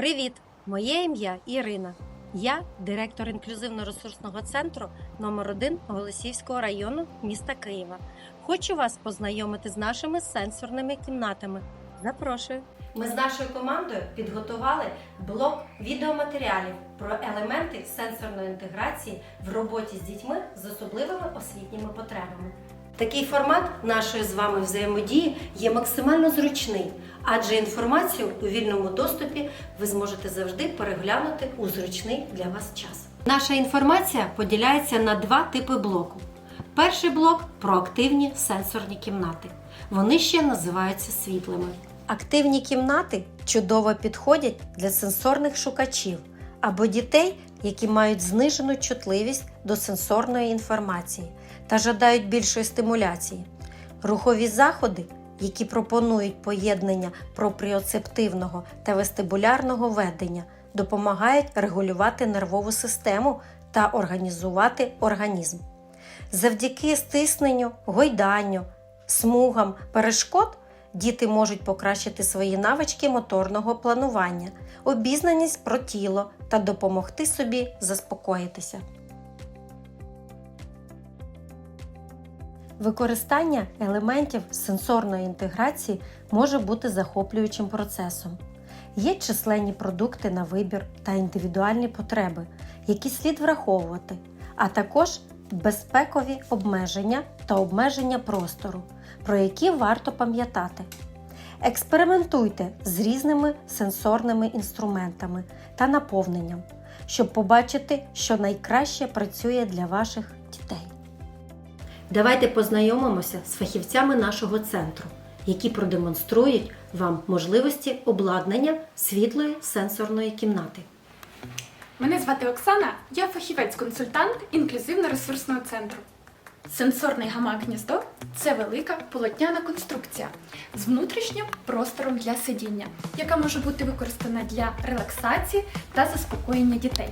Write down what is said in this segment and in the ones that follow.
Привіт! Моє ім'я Ірина. Я директор інклюзивно-ресурсного центру номер 1 Голосівського району міста Києва. Хочу вас познайомити з нашими сенсорними кімнатами. Запрошую. Ми з нашою командою підготували блок відеоматеріалів про елементи сенсорної інтеграції в роботі з дітьми з особливими освітніми потребами. Такий формат нашої з вами взаємодії є максимально зручний, адже інформацію у вільному доступі ви зможете завжди переглянути у зручний для вас час. Наша інформація поділяється на два типи блоку. Перший блок про активні сенсорні кімнати. Вони ще називаються світлими. Активні кімнати чудово підходять для сенсорних шукачів або дітей, які мають знижену чутливість до сенсорної інформації та жадають більшої стимуляції. Рухові заходи, які пропонують поєднання пропріоцептивного та вестибулярного ведення, допомагають регулювати нервову систему та організувати організм. Завдяки стисненню, гойданню, смугам, перешкод діти можуть покращити свої навички моторного планування, обізнаність про тіло та допомогти собі заспокоїтися. Використання елементів сенсорної інтеграції може бути захоплюючим процесом. Є численні продукти на вибір та індивідуальні потреби, які слід враховувати, а також безпекові обмеження та обмеження простору, про які варто пам'ятати. Експериментуйте з різними сенсорними інструментами та наповненням, щоб побачити, що найкраще працює для ваших. Давайте познайомимося з фахівцями нашого центру, які продемонструють вам можливості обладнання світлої сенсорної кімнати. Мене звати Оксана, я фахівець-консультант інклюзивно-ресурсного центру. Сенсорний гамак гніздо це велика полотняна конструкція з внутрішнім простором для сидіння, яка може бути використана для релаксації та заспокоєння дітей.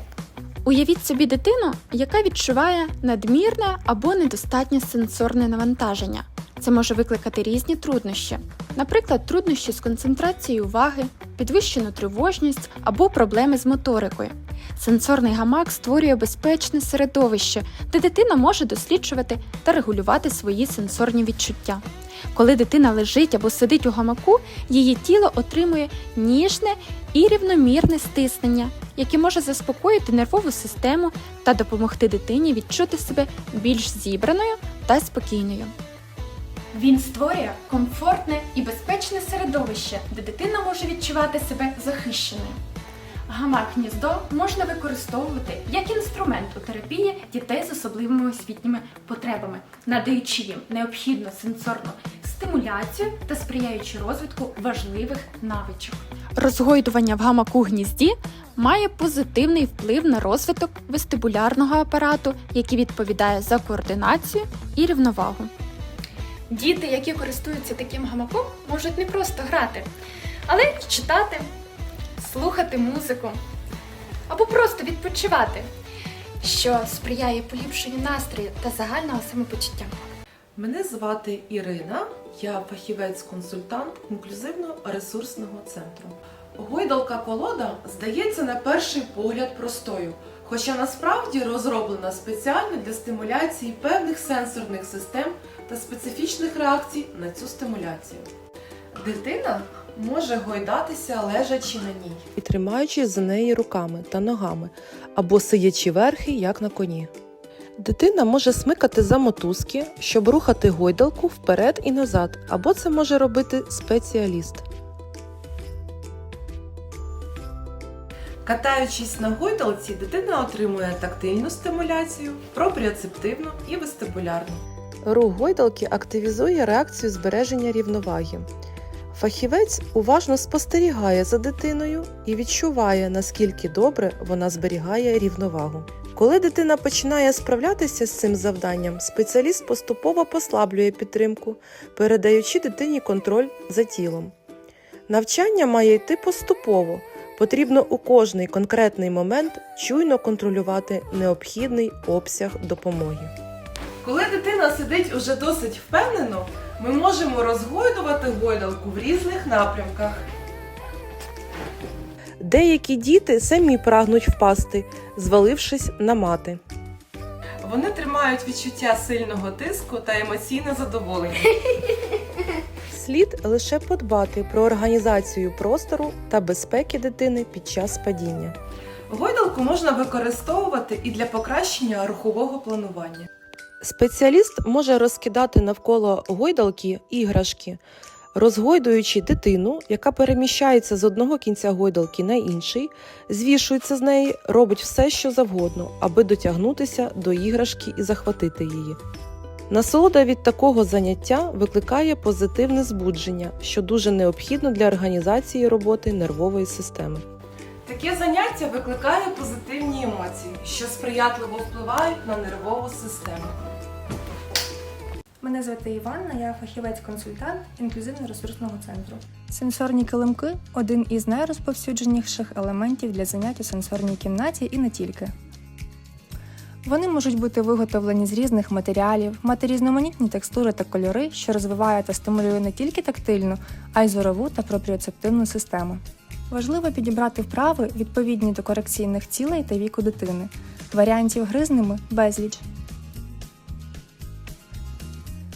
Уявіть собі дитину, яка відчуває надмірне або недостатнє сенсорне навантаження. Це може викликати різні труднощі, наприклад, труднощі з концентрацією уваги, підвищену тривожність або проблеми з моторикою. Сенсорний гамак створює безпечне середовище, де дитина може досліджувати та регулювати свої сенсорні відчуття. Коли дитина лежить або сидить у гамаку, її тіло отримує ніжне і рівномірне стиснення, яке може заспокоїти нервову систему та допомогти дитині відчути себе більш зібраною та спокійною. Він створює комфортне і безпечне середовище, де дитина може відчувати себе захищеною. Гамак гніздо можна використовувати як інструмент у терапії дітей з особливими освітніми потребами, надаючи їм необхідну сенсорну стимуляцію та сприяючи розвитку важливих навичок. Розгойдування в гамаку гнізді має позитивний вплив на розвиток вестибулярного апарату, який відповідає за координацію і рівновагу. Діти, які користуються таким гамаком, можуть не просто грати, але й читати, слухати музику або просто відпочивати, що сприяє поліпшенню настрою та загального самопочуття. Мене звати Ірина, я фахівець-консультант інклюзивно-ресурсного центру. Гойдалка колода здається на перший погляд простою, хоча насправді розроблена спеціально для стимуляції певних сенсорних систем та специфічних реакцій на цю стимуляцію. Дитина може гойдатися лежачи на ній і тримаючись за неї руками та ногами, або сидячи верхи, як на коні. Дитина може смикати за мотузки, щоб рухати гойдалку вперед і назад, або це може робити спеціаліст. Катаючись на гойдалці, дитина отримує тактильну стимуляцію, пропріоцептивну і вестибулярну. Рух гойдалки активізує реакцію збереження рівноваги. Фахівець уважно спостерігає за дитиною і відчуває, наскільки добре вона зберігає рівновагу. Коли дитина починає справлятися з цим завданням, спеціаліст поступово послаблює підтримку, передаючи дитині контроль за тілом. Навчання має йти поступово. Потрібно у кожний конкретний момент чуйно контролювати необхідний обсяг допомоги. Коли дитина сидить уже досить впевнено, ми можемо розгойдувати гойдалку в різних напрямках. Деякі діти самі прагнуть впасти, звалившись на мати. Вони тримають відчуття сильного тиску та емоційне задоволення. Слід лише подбати про організацію простору та безпеки дитини під час падіння. Гойдалку можна використовувати і для покращення рухового планування. Спеціаліст може розкидати навколо гойдалки іграшки, розгойдуючи дитину, яка переміщається з одного кінця гойдалки на інший, звішується з неї, робить все, що завгодно, аби дотягнутися до іграшки і захватити її. Насолода від такого заняття викликає позитивне збудження, що дуже необхідно для організації роботи нервової системи. Таке заняття викликає позитивні емоції, що сприятливо впливають на нервову систему. Мене звати Іванна, я фахівець-консультант інклюзивно-ресурсного центру. Сенсорні килимки один із найрозповсюдженіших елементів для занять у сенсорній кімнаті і не тільки. Вони можуть бути виготовлені з різних матеріалів, мати різноманітні текстури та кольори, що розвиває та стимулює не тільки тактильну, а й зорову та пропріоцептивну систему. Важливо підібрати вправи відповідні до корекційних цілей та віку дитини. Варіантів гри з ними безліч.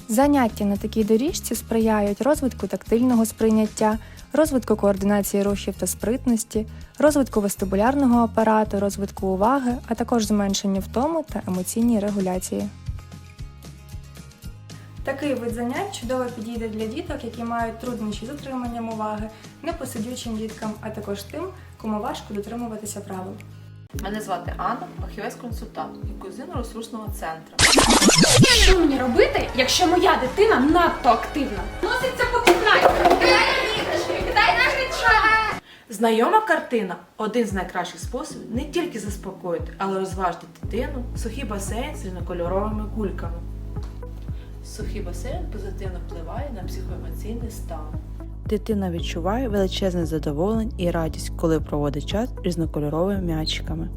Заняття на такій доріжці сприяють розвитку тактильного сприйняття, розвитку координації рухів та спритності, розвитку вестибулярного апарату, розвитку уваги, а також зменшенню втоми та емоційній регуляції. Такий вид занять чудово підійде для діток, які мають труднощі з утриманням уваги, непосидючим діткам, а також тим, кому важко дотримуватися правил. Мене звати Анна, фахівець-консультант інклюзивно-ресурсного центру. Що мені робити, якщо моя дитина надто активна? Носиться по кімнаті, кидає іграшки, кидає на Знайома картина один з найкращих способів не тільки заспокоїти, але розважити дитину, сухий басейн з різнокольоровими кульками. Сухий басейн позитивно впливає на психоемоційний стан. Дитина відчуває величезне задоволення і радість, коли проводить час різнокольоровими м'ячиками.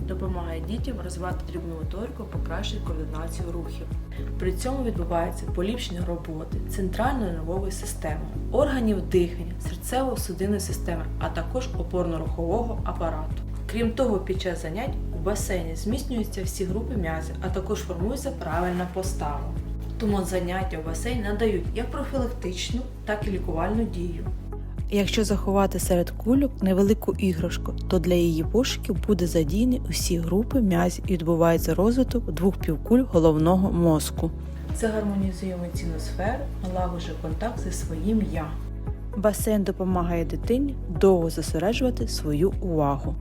Допомагає дітям розвивати дрібну моторику, покращує координацію рухів. При цьому відбувається поліпшення роботи центральної нервової системи, органів дихання, серцево-судинної системи, а також опорно-рухового апарату. Крім того, під час занять у басейні зміцнюються всі групи м'язів, а також формується правильна постава. Тому заняття в басейні надають як профілактичну, так і лікувальну дію. Якщо заховати серед кульок невелику іграшку, то для її пошуків буде задіяні усі групи м'язів і відбувається розвиток двох півкуль головного мозку. Це гармонізує емоційну сферу, налагоджує контакт зі своїм я. Басейн допомагає дитині довго зосереджувати свою увагу.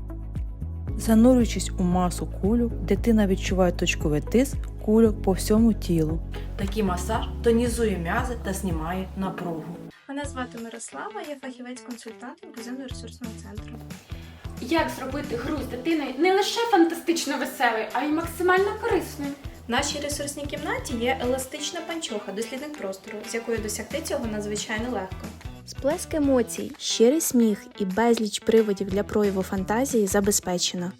Занурюючись у масу кульок, дитина відчуває точковий тиск кульок по всьому тілу. Такий масаж тонізує м'язи та знімає напругу. Мене звати Мирослава, я фахівець-консультант інклюзивно-ресурсного центру. Як зробити гру з дитиною не лише фантастично веселою, а й максимально корисною? В нашій ресурсній кімнаті є еластична панчоха, дослідник простору, з якою досягти цього надзвичайно легко. Сплеск емоцій, щирий сміх і безліч приводів для прояву фантазії забезпечено.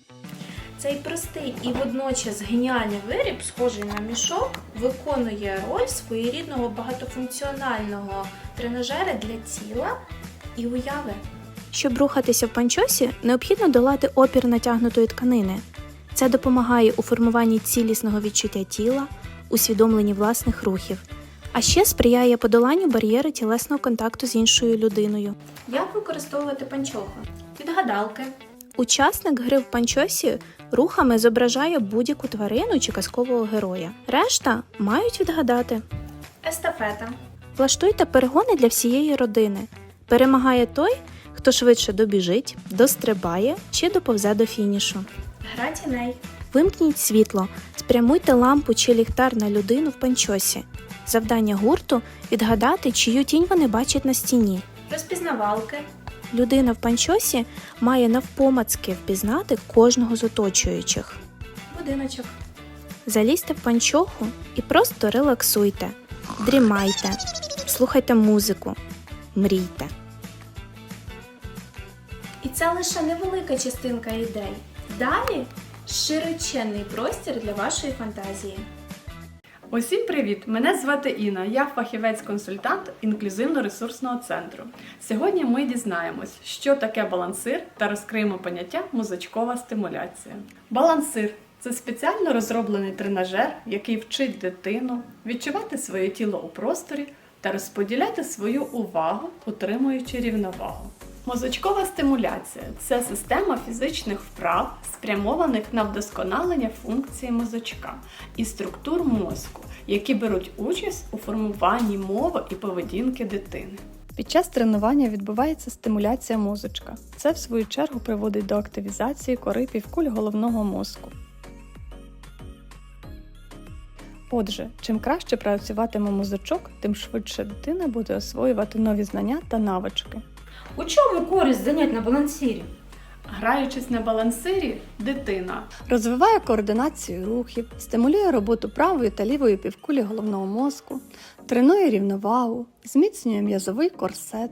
Цей простий і водночас геніальний виріб, схожий на мішок, виконує роль своєрідного багатофункціонального тренажера для тіла і уяви. Щоб рухатися в панчосі, необхідно долати опір натягнутої тканини. Це допомагає у формуванні цілісного відчуття тіла, усвідомленні власних рухів, а ще сприяє подоланню бар'єри тілесного контакту з іншою людиною. Як використовувати панчоху? Відгадалки, Учасник гри в панчосі рухами зображає будь-яку тварину чи казкового героя. Решта мають відгадати. естафета, Влаштуйте перегони для всієї родини. Перемагає той, хто швидше добіжить, дострибає чи доповзе до фінішу. гра тіней, Вимкніть світло, спрямуйте лампу чи ліхтар на людину в панчосі. Завдання гурту відгадати, чию тінь вони бачать на стіні. розпізнавалки, Людина в панчосі має навпомацки впізнати кожного з оточуючих. будиночок. Залізьте в панчоху і просто релаксуйте, дрімайте, слухайте музику, мрійте. І це лише невелика частинка ідей. Далі широченний простір для вашої фантазії. Усім привіт! Мене звати Інна. Я фахівець-консультант інклюзивно-ресурсного центру. Сьогодні ми дізнаємось, що таке балансир та розкриємо поняття музичкова стимуляція. Балансир це спеціально розроблений тренажер, який вчить дитину відчувати своє тіло у просторі та розподіляти свою увагу, утримуючи рівновагу. Мозочкова стимуляція це система фізичних вправ, спрямованих на вдосконалення функції мозочка і структур мозку, які беруть участь у формуванні мови і поведінки дитини. Під час тренування відбувається стимуляція мозочка. Це, в свою чергу, приводить до активізації кори півкуль головного мозку. Отже, чим краще працюватиме мозочок, тим швидше дитина буде освоювати нові знання та навички. У чому користь занять на балансирі? Граючись на балансирі, дитина Розвиває координацію рухів, стимулює роботу правої та лівої півкулі головного мозку, тренує рівновагу, зміцнює м'язовий корсет,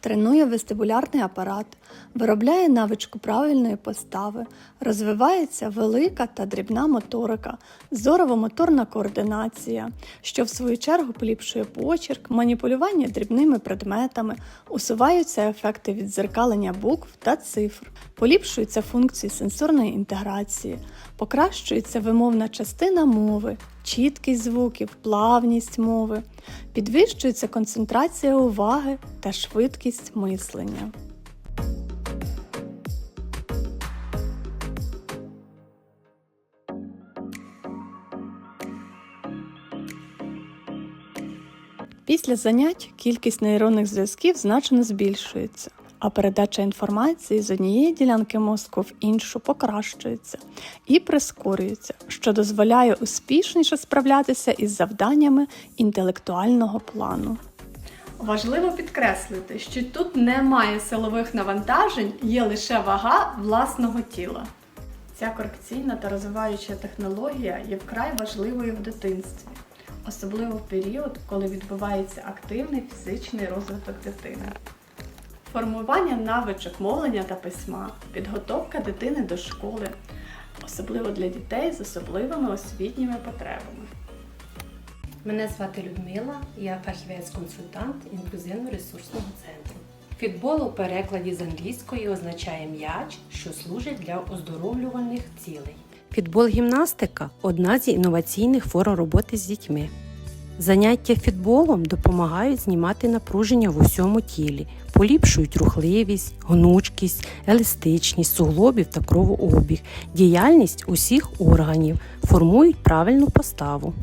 тренує вестибулярний апарат, виробляє навичку правильної постави, розвивається велика та дрібна моторика, зорово-моторна координація, що в свою чергу поліпшує почерк, маніпулювання дрібними предметами, усуваються ефекти віддзеркалення букв та цифр, поліпшуються функції сенсорної інтеграції, покращується вимовна частина мови, чіткість звуків, плавність мови, підвищується концентрація уваги та швидкість мислення. Після занять кількість нейронних зв'язків значно збільшується, а передача інформації з однієї ділянки мозку в іншу покращується і прискорюється, що дозволяє успішніше справлятися із завданнями інтелектуального плану. важливо підкреслити, що тут немає силових навантажень, є лише вага власного тіла. Ця корекційна та розвиваюча технологія є вкрай важливою в дитинстві, особливо в період, коли відбувається активний фізичний розвиток дитини. Формування навичок мовлення та письма, підготовка дитини до школи, особливо для дітей з особливими освітніми потребами. Мене звати Людмила, я фахівець-консультант інклюзивно-ресурсного центру. Фітбол у перекладі з англійської означає м'яч, що служить для оздоровлювальних цілей. Фітбол-гімнастика одна з інноваційних форм роботи з дітьми. Заняття фітболом допомагають знімати напруження в усьому тілі, поліпшують рухливість, гнучкість, еластичність суглобів та кровообіг, діяльність усіх органів, формують правильну поставу.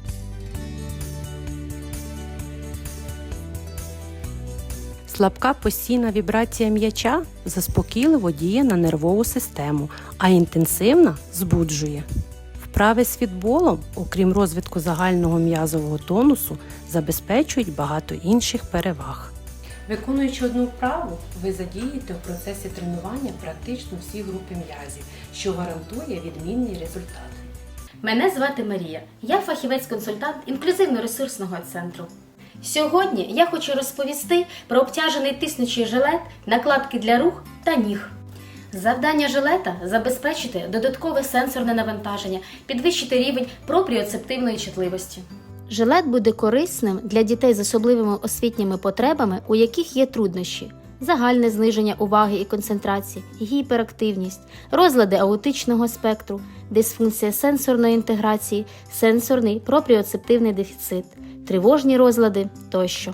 Слабка постійна вібрація м'яча заспокійливо діє на нервову систему, а інтенсивна збуджує. Вправи з фітболом, окрім розвитку загального м'язового тонусу, забезпечують багато інших переваг. Виконуючи одну вправу, ви задієте в процесі тренування практично всі групи м'язів, що гарантує відмінний результат. Мене звати Марія. Я фахівець-консультант інклюзивно-ресурсного центру. Сьогодні я хочу розповісти про обтяжений тиснучий жилет, накладки для рук та ніг. Завдання жилета забезпечити додаткове сенсорне навантаження, підвищити рівень пропріоцептивної чутливості. Жилет буде корисним для дітей з особливими освітніми потребами, у яких є труднощі. Загальне зниження уваги і концентрації, гіперактивність, розлади аутичного спектру, дисфункція сенсорної інтеграції, сенсорний пропріоцептивний дефіцит, тривожні розлади тощо.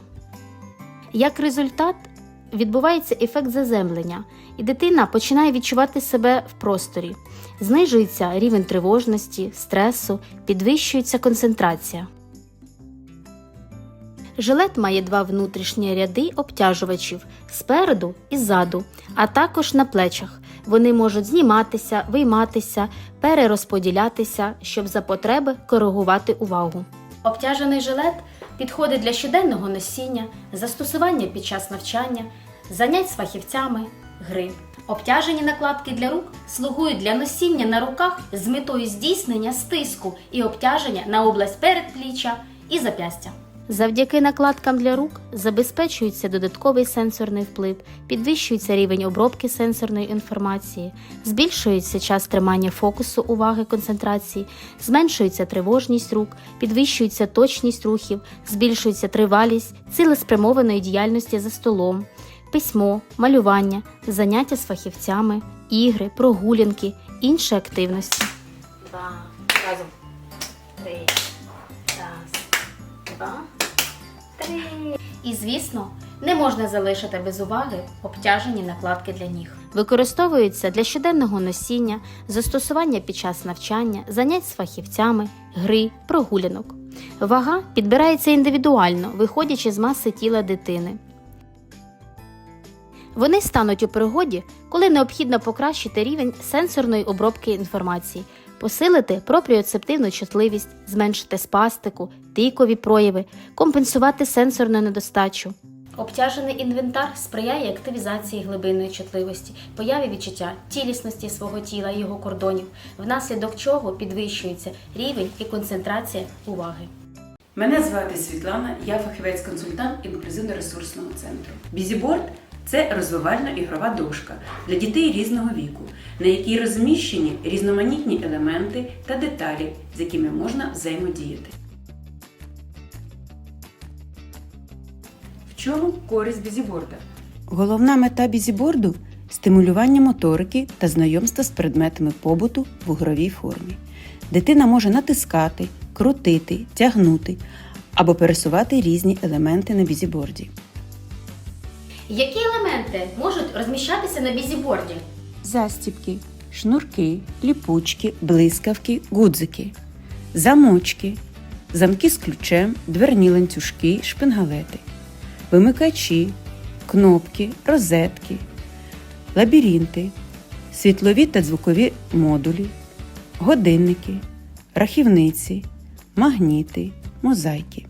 Як результат, відбувається ефект заземлення, і дитина починає відчувати себе в просторі. Знижується рівень тривожності, стресу, підвищується концентрація. Жилет має два внутрішні ряди обтяжувачів спереду і ззаду, а також на плечах. Вони можуть зніматися, вийматися, перерозподілятися, щоб за потреби коригувати увагу. Обтяжений жилет підходить для щоденного носіння, застосування під час навчання, занять з фахівцями, гри. Обтяжені накладки для рук слугують для носіння на руках з метою здійснення стиску і обтяження на область передпліччя і зап'ястя. Завдяки накладкам для рук забезпечується додатковий сенсорний вплив, підвищується рівень обробки сенсорної інформації, збільшується час тримання фокусу уваги концентрації, зменшується тривожність рук, підвищується точність рухів, збільшується тривалість цілеспрямованої діяльності за столом, письмо, малювання, заняття з фахівцями, ігри, прогулянки, інші активності. Разом. І, звісно, не можна залишити без уваги обтяжені накладки для ніг. Використовуються для щоденного носіння, застосування під час навчання, занять з фахівцями, гри, прогулянок. Вага підбирається індивідуально, виходячи з маси тіла дитини. Вони стануть у пригоді, коли необхідно покращити рівень сенсорної обробки інформації, посилити пропріоцептивну чутливість, зменшити спастику, тикові прояви, компенсувати сенсорну недостачу. Обтяжений інвентар сприяє активізації глибинної чутливості, появі відчуття цілісності свого тіла і його кордонів, внаслідок чого підвищується рівень і концентрація уваги. Мене звати Світлана, я фахівець-консультант інклюзивно-ресурсного центру. Бізіборд це розвивальна ігрова дошка для дітей різного віку, на якій розміщені різноманітні елементи та деталі, з якими можна взаємодіяти. В чому користь бізіборда? Головна мета бізіборду стимулювання моторики та знайомства з предметами побуту в ігровій формі. Дитина може натискати, крутити, тягнути або пересувати різні елементи на бізіборді. Які елементи можуть розміщатися на бізіборді? Застібки, шнурки, ліпучки, блискавки, гудзики, замочки, замки з ключем, дверні ланцюжки, шпингалети, вимикачі, кнопки, розетки, лабіринти, світлові та звукові модулі, годинники, рахівниці, магніти, мозаїки.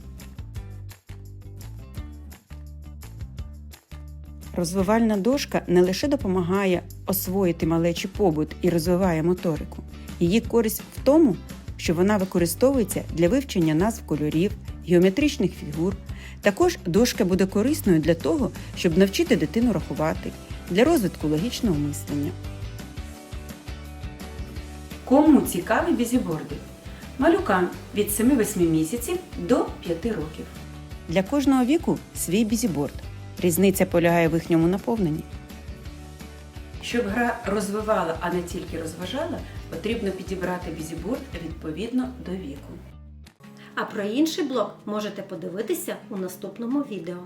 Розвивальна дошка не лише допомагає освоїти малечий побут і розвиває моторику. Її користь в тому, що вона використовується для вивчення назв кольорів, геометричних фігур. Також дошка буде корисною для того, щоб навчити дитину рахувати, для розвитку логічного мислення. Кому цікаві бізіборди? Малюкам від 7-8 місяців до 5 років. Для кожного віку свій бізіборд. Різниця полягає в їхньому наповненні. Щоб гра розвивала, а не тільки розважала, потрібно підібрати бізіборд відповідно до віку. А про інший блок можете подивитися у наступному відео.